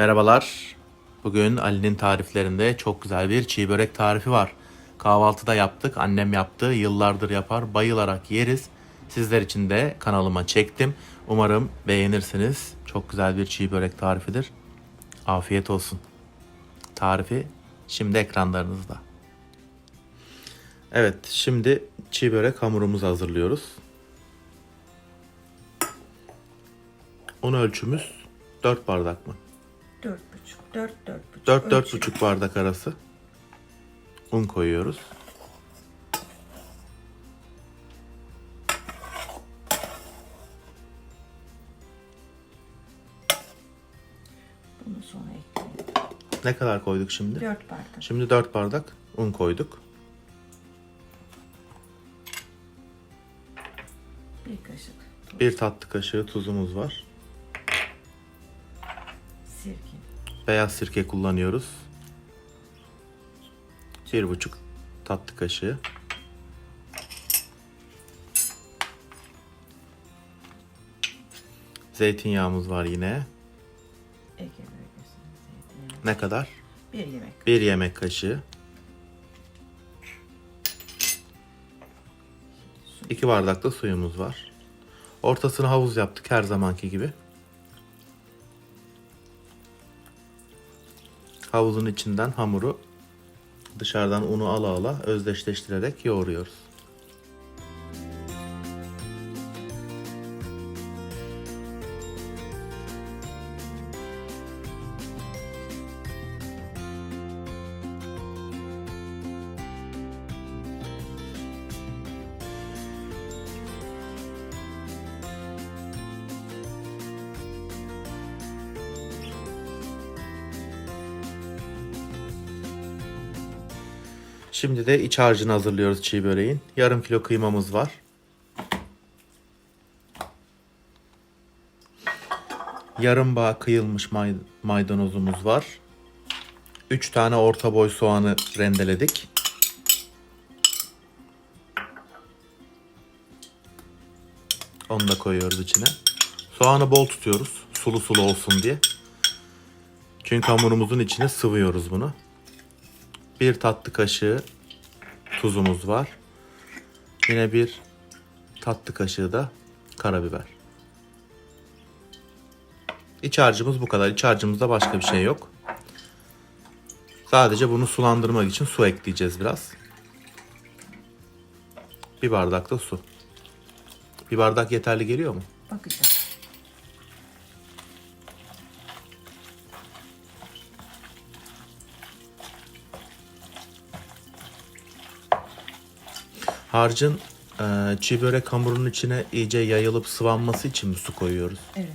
Merhabalar. Bugün Ali'nin tariflerinde çok güzel bir çiğ börek tarifi var. Kahvaltıda yaptık, annem yaptı, yıllardır yapar, bayılarak yeriz. Sizler için de kanalıma çektim. Umarım beğenirsiniz. Çok güzel bir çiğ börek tarifidir. Afiyet olsun. Tarifi şimdi ekranlarınızda. Evet, şimdi çiğ börek hamurumuzu hazırlıyoruz. Un ölçümüz 4 bardak mı? Dört buçuk, dört, dört buçuk. 4 dört ölçü. buçuk bardak arası un koyuyoruz. Bunu sonra ekleyelim. Ne kadar koyduk şimdi? Dört bardak. Şimdi 4 bardak un koyduk. Bir kaşık Bir tatlı kaşığı tuzumuz var. Sirke, Beyaz sirke kullanıyoruz. Bir buçuk tatlı kaşığı. Zeytinyağımız var yine. Ege. Ne kadar? Bir yemek. Bir yemek kaşığı. İki bardak da suyumuz var. Ortasını havuz yaptık her zamanki gibi. Havuzun içinden hamuru dışarıdan unu ala ala özdeşleştirerek yoğuruyoruz. Şimdi de iç harcını hazırlıyoruz çiğ böreğin. Yarım kilo kıymamız var. Yarım bağ kıyılmış may- maydanozumuz var. 3 tane orta boy soğanı rendeledik. Onu da koyuyoruz içine. Soğanı bol tutuyoruz. Sulu sulu olsun diye. Çünkü hamurumuzun içine sıvıyoruz bunu. Bir tatlı kaşığı tuzumuz var. Yine bir tatlı kaşığı da karabiber. İç harcımız bu kadar. İç harcımızda başka bir şey yok. Sadece bunu sulandırmak için su ekleyeceğiz biraz. Bir bardak da su. Bir bardak yeterli geliyor mu? Bakacağız. Harcın e, çiğ börek hamurunun içine iyice yayılıp sıvanması için mi su koyuyoruz? Evet.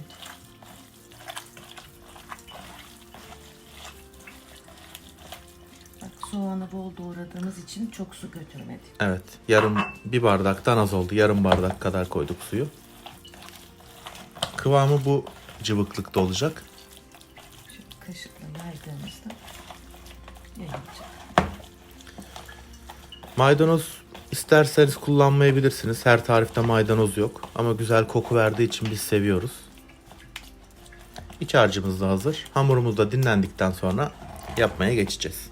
Bak soğanı bol doğradığımız için çok su götürmedi. Evet. Yarım bir bardaktan az oldu. Yarım bardak kadar koyduk suyu. Kıvamı bu cıvıklıkta olacak. Şimdi kaşıkla yaydığımızda yayılacak. Maydanoz isterseniz kullanmayabilirsiniz. Her tarifte maydanoz yok. Ama güzel koku verdiği için biz seviyoruz. İç harcımız da hazır. Hamurumuz da dinlendikten sonra yapmaya geçeceğiz.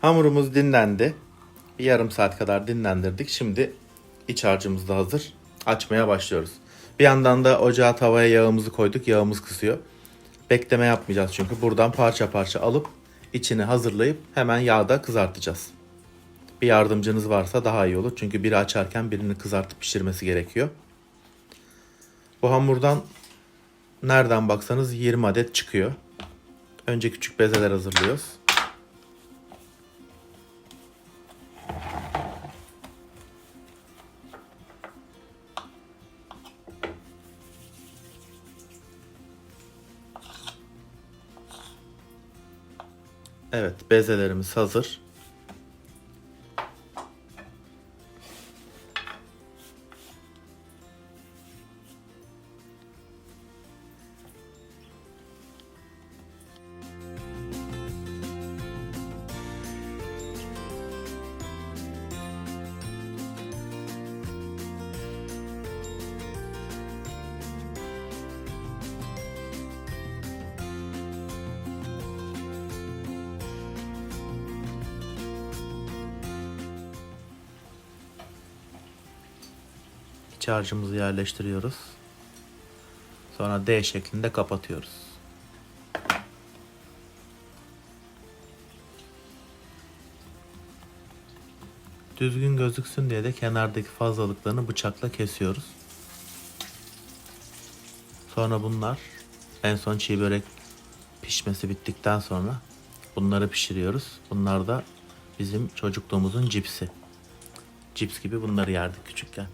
Hamurumuz dinlendi. Bir yarım saat kadar dinlendirdik. Şimdi iç harcımız da hazır. Açmaya başlıyoruz. Bir yandan da ocağa tavaya yağımızı koyduk. Yağımız kısıyor. Bekleme yapmayacağız çünkü. Buradan parça parça alıp içini hazırlayıp hemen yağda kızartacağız. Bir yardımcınız varsa daha iyi olur. Çünkü biri açarken birini kızartıp pişirmesi gerekiyor. Bu hamurdan nereden baksanız 20 adet çıkıyor. Önce küçük bezeler hazırlıyoruz. Evet, bezelerimiz hazır. İç harcımızı yerleştiriyoruz. Sonra D şeklinde kapatıyoruz. Düzgün gözüksün diye de kenardaki fazlalıklarını bıçakla kesiyoruz. Sonra bunlar en son çiğ börek pişmesi bittikten sonra bunları pişiriyoruz. Bunlar da bizim çocukluğumuzun cipsi. Cips gibi bunları yerdik küçükken.